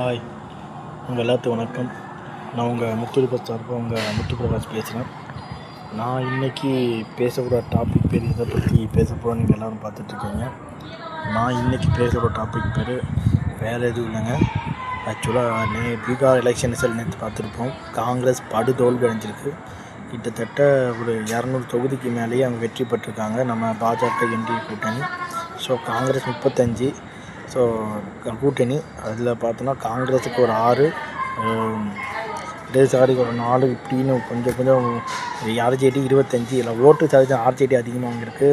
Hi உங்கள் எல்லாத்துக்கும் வணக்கம். நான் உங்கள் முத்துருப்ப சார்பாக உங்கள் முத்து பிரகாஷ் பேசுகிறேன் நான் இன்றைக்கி பேசக்கூட டாபிக் பேர் இதை பற்றி பேச போகிறோம் நீங்கள் எல்லோரும் பார்த்துட்ருக்கீங்க. நான் இன்றைக்கி பேசக்கூட டாபிக் பேர் வேறு எதுவும் இல்லைங்க. ஆக்சுவலாக நே பீகார் எலெக்ஷன் ரிசல்ட் நேற்று பார்த்துருப்போம். காங்கிரஸ் படுதோல்வி அடைஞ்சிருக்கு. கிட்டத்தட்ட ஒரு இரநூறு தொகுதிக்கு மேலேயே அவங்க வெற்றி பெற்றிருக்காங்க. நம்ம பாஜக என்டி கூட்டணி. ஸோ காங்கிரஸ் முப்பத்தஞ்சு ஸோ கூட்டணி அதில் பார்த்தோன்னா காங்கிரஸுக்கு ஒரு ஆறு இடதுசாரிக்கு ஒரு நாலு இப்படின்னு கொஞ்சம் கொஞ்சம் ஆர்ஜேடி இருபத்தஞ்சி இல்லை ஓட்டு சதவீதம் ஆர்ஜேடி அதிகமாக வாங்கியிருக்கு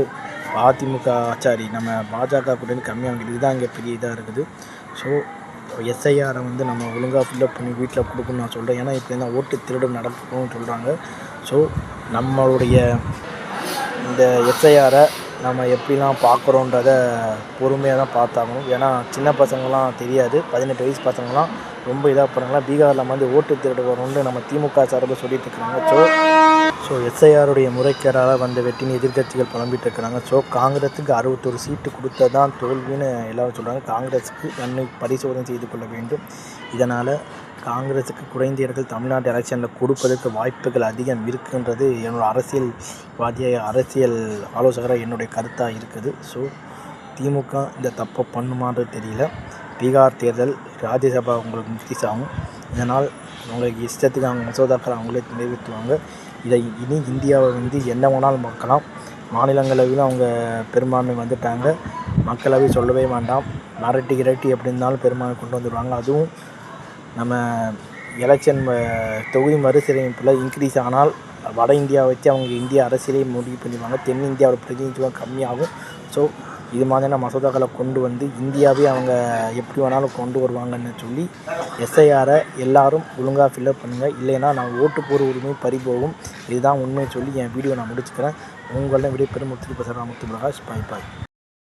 அதிமுக சாரி நம்ம பாஜக கூட்டணி கம்மியாக வாங்கியிருக்கு இதுதான் இங்கே பெரிய இதாக இருக்குது. ஸோ எஸ்ஐஆரை வந்து நம்ம ஒழுங்காக ஃபில்லப் பண்ணி வீட்டில் கொடுக்கணும்னு நான் சொல்கிறேன் ஏன்னா இப்போ தான் ஓட்டு திருடு நடக்கணும்னு சொல்கிறாங்க ஸோ நம்மளுடைய இந்த எஸ்ஐஆரை நம்ம எப்படிலாம் பார்க்குறோன்றத பொறுமையாக தான் பார்த்தாகணும். ஏன்னா சின்ன பசங்களாம் தெரியாது. பதினெட்டு வயசு பசங்களாம் ரொம்ப இதாக போகிறாங்களா பீகாரில் வந்து ஓட்டு திருடு வரும்னு நம்ம திமுக சார்பில் சொல்லிட்டு இருக்கிறாங்க. ஸோ ஸோ எஸ்ஐஆருடைய முறைகேடால் வந்த வெட்டின்னு எதிர்க்கட்சிகள் புலம்பிட்டு இருக்கிறாங்க ஸோ காங்கிரஸுக்கு அறுபத்தொரு சீட்டு கொடுத்ததான் தோல்வின்னு எல்லாரும் சொல்கிறாங்க காங்கிரஸுக்கு தன்னை பரிசோதனை செய்து கொள்ள வேண்டும். இதனால் காங்கிரஸுக்கு குறைந்த இடத்தில் தமிழ்நாட்டு எலெக்ஷனில் கொடுப்பதற்கு வாய்ப்புகள் அதிகம் இருக்குன்றது. என்னோடய அரசியல்வாதிய அரசியல் ஆலோசகராக என்னுடைய கருத்தாக இருக்குது. ஸோ திமுக இந்த தப்பை பண்ணுமான்றது தெரியல. பீகார் தேர்தல் ராஜ்யசபா உங்களுக்கு நிச்சயம் ஆகும் இதனால் அவங்களுக்கு இஷ்டத்துக்கு அவங்க மசோதாக்கள் அவங்களே நிறைவேற்றுவாங்க. இதை இனி இந்தியாவை வந்து என்ன வேணாலும் பார்க்கலாம். மாநிலங்களவையில் அவங்க பெரும்பான்மை வந்துட்டாங்க. மக்களவை சொல்லவே வேண்டாம். மிரட்டி கிரட்டி எப்படி இருந்தாலும் பெரும்பான்மை கொண்டு வந்துடுவாங்க அதுவும் நம்ம எலெக்ஷன் தொகுதி மறுசீரமைப்பில் இன்க்ரீஸ் ஆனால் வட இந்தியாவை வச்சு அவங்க இந்திய அரசியலையும் முடிவு பண்ணிடுவாங்க. தென்னிந்தியாவோட பிரதிநிதித்துவம் கம்மியாகும். ஸோ இது மாதிரியான மசோதாக்களை கொண்டு வந்து இந்தியாவே அவங்க எப்படி வேணாலும் கொண்டு வருவாங்கன்னு சொல்லி எஸ்ஐஆரை எல்லாரும் ஒழுங்காக ஃபில்அப் பண்ணுங்கள் இல்லைன்னா நான் ஓட்டு போகிற உரிமை பறிபோகும் இதுதான் உண்மையை சொல்லி என் வீடியோ நான் முடிச்சுக்கிறேன். உங்களிடம் விடைய பெருமுத்திரி பிரசாரா முத்து பிரகாஷ் பாய் பாய்.